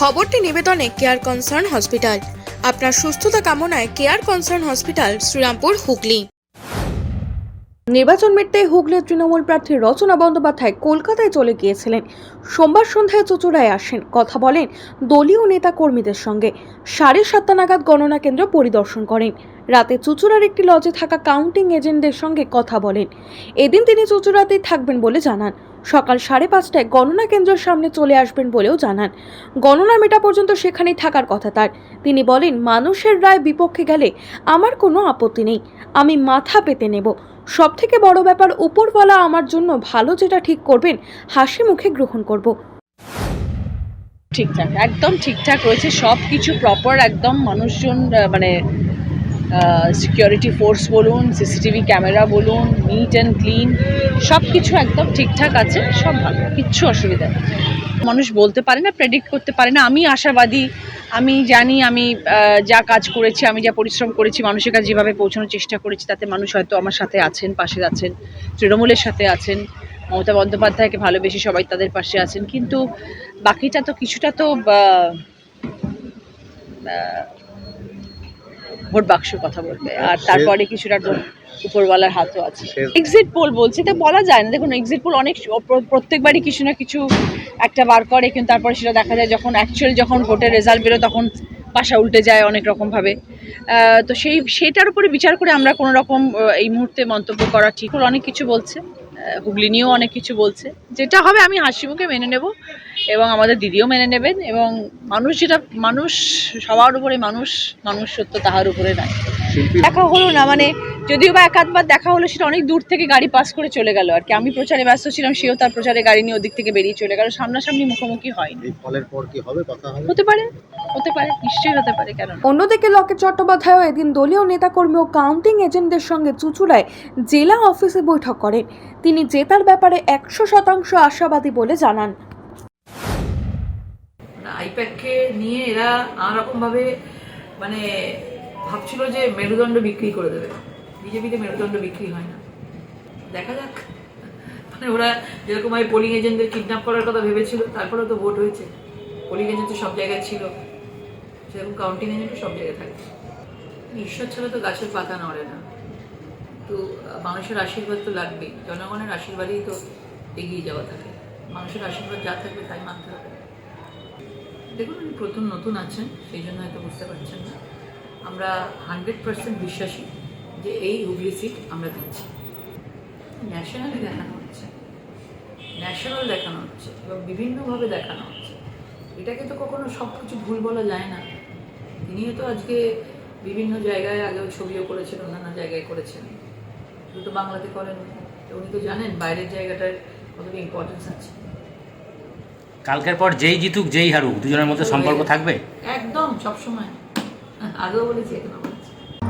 খবরটি নিবেদনে care concern hospital আপনার সুস্থতা কামনায় care concern hospital Srirampur, Hooghly. নির্বাচন মিটতে হুগলির তৃণমূল প্রার্থী রচনা বন্দ্যোপাধ্যায় কলকাতায় চলে গিয়েছিলেন। সোমবার সন্ধ্যায় চচুড়ায় আসেন। কথা বলেন দলীয় নেতা কর্মীদের সঙ্গে। সাড়ে সাতটা নাগাদ গণনা কেন্দ্র পরিদর্শন করেন। রাতে চুচুড়ার একটি লজে থাকা কাউন্টিং এজেন্টদের সঙ্গে কথা বলেন। এদিন তিনি চুচুড়াতেই থাকবেন বলে জানান। সকাল সাড়ে পাঁচটায় গণনা কেন্দ্রের সামনে চলে আসবেন বলেও জানান। গণনা মেটা পর্যন্ত সেখানেই থাকার কথা তার। তিনি বলেন, মানুষের রায় বিপক্ষে গেলে আমার কোনো আপত্তি নেই। আমি মাথা পেতে নেব। সব থেকে বড় ব্যাপার উপরওয়ালা আমার জন্য ভালো যেটা ঠিক করবেন, হাসি মুখে গ্রহণ করব। ঠিকঠাক, একদম ঠিকঠাক রয়েছে। সব কিছু প্রপার একদম মানুষজন মানে সিকিউরিটি ফোর্স বলুন সিসিটিভি ক্যামেরা বলুন নিট অ্যান্ড ক্লিন সব কিছু একদম ঠিকঠাক আছে, সব ভালো, কিচ্ছু অসুবিধা মানুষ বলতে পারে না প্রেডিক্ট করতে পারে না, আমি আশাবাদী, আমি জানি, আমি যা কাজ করেছি, আমি যা পরিশ্রম করেছি, মানুষের কাছে যেভাবে পৌঁছানোর চেষ্টা করেছি, তাতে মানুষ হয়তো আমার সাথে আছেন, পাশে আছেন, তৃণমূলের সাথে আছেন, মমতা বন্দ্যোপাধ্যায়কে ভালোবেসে সবাই তাদের পাশে আছেন, কিন্তু বাকিটা তো কিছুটা তো ভোট বাক্স কথা বলবে আর তারপরে কিছুটা উপরওয়ালার হাতও আছে। এক্সিট পোল বলছে এটা বলা যায় না। দেখুন এক্সিট পোল অনেক প্রত্যেকবারই কিছু না কিছু একটা বার করে কিন্তু তারপরে সেটা দেখা যায় যখন অ্যাকচুয়ালি যখন ভোটের রেজাল্ট বেরোয় তখন পাশা উল্টে যায় অনেক রকমভাবে। তো সেই সেটার উপরে বিচার করে আমরা কোনো রকম এই মুহূর্তে মন্তব্য করা ঠিক। অনেক কিছু বলছে। হুগলি নিয়েও অনেক কিছু বলছে। যেটা হবে আমি হাসি মুখে মেনে নেব এবং আমাদের দিদিও মেনে নেবেন এবং মানুষ যেটা মানুষ সবার উপরে মানুষ মানুষ সত্য তাহার উপরে নাই। দেখা হলো না মানে যদিও বা একাধবার দেখা হলো সেটা অনেক দূর থেকে গাড়ি পাস করে চলে গেল আর কি। আমি প্রচারে ব্যস্ত ছিলাম সেও তার প্রচারে গাড়ি নিয়ে ওদিক থেকে বেরিয়ে চলে গেল। সামনাসামনি মুখোমুখি হয়নি। ফলের পর কি হবে কথা হবে? হতে পারে হতে পারে নিশ্চয়ই হতে পারে কেন অন্যদিকে লকেট চট্টোপাধ্যায়ও এদিন দলীয় নেতাকর্মী ও কাউন্টিং এজেন্টদের সঙ্গে চুচুড়ায় জেলা অফিসে বৈঠক করেন। তিনি জেতার ব্যাপারে একশো শতাংশ আশাবাদী বলে জানান। আইপ্যাককে নিয়ে এরা নানারকমভাবে মানে ভাবছিল যে মেরুদণ্ড বিক্রি করে দেবে। বিজেপিতে মেরুদণ্ড বিক্রি হয় না। দেখা যাক। মানে ওরা যেরকমভাবে পোলিং এজেন্টদের কিডন্যাপ করার কথা ভেবেছিল, তারপরেও তো ভোট হয়েছে। পোলিং এজেন্ট তো সব জায়গায় ছিল। সেরকম কাউন্টিং এজেন্টও সব জায়গায় থাকে। ঈশ্বর ছাড়া তো গাছের পাতা নড়ে না। তো মানুষের আশীর্বাদ তো লাগবেই। জনগণের আশীর্বাদেই তো এগিয়ে যাওয়া থাকে। মানুষের আশীর্বাদ যা থাকবে তাই মানতে হবে। দেখুন, উনি প্রথম নতুন আছেন, সেই জন্য হয়তো বুঝতে পারছেন না। আমরা হান্ড্রেড পার্সেন্ট বিশ্বাসী। যে এই হুগলি সিট আমরা দিচ্ছি। ন্যাশনালি দেখানো হচ্ছে। ন্যাশনাল দেখানো হচ্ছে এবং বিভিন্নভাবে দেখানো হচ্ছে। এটাকে তো কখনো সব কিছু ভুল বলা যায় না। তিনিও তো আজকে বিভিন্ন জায়গায় আগেও ছবিও করেছেন অন্যান্য জায়গায় করেছেন। দুটো বাংলাতে করেন তো উনি তো জানেন বাইরের জায়গাটার কতটা ইম্পর্টেন্স আছে। কালকের পর যেই জিতুক যেই হারুক দুজনের মধ্যে সম্পর্ক থাকবে? একদম সবসময়। আগেও বলেছি এখন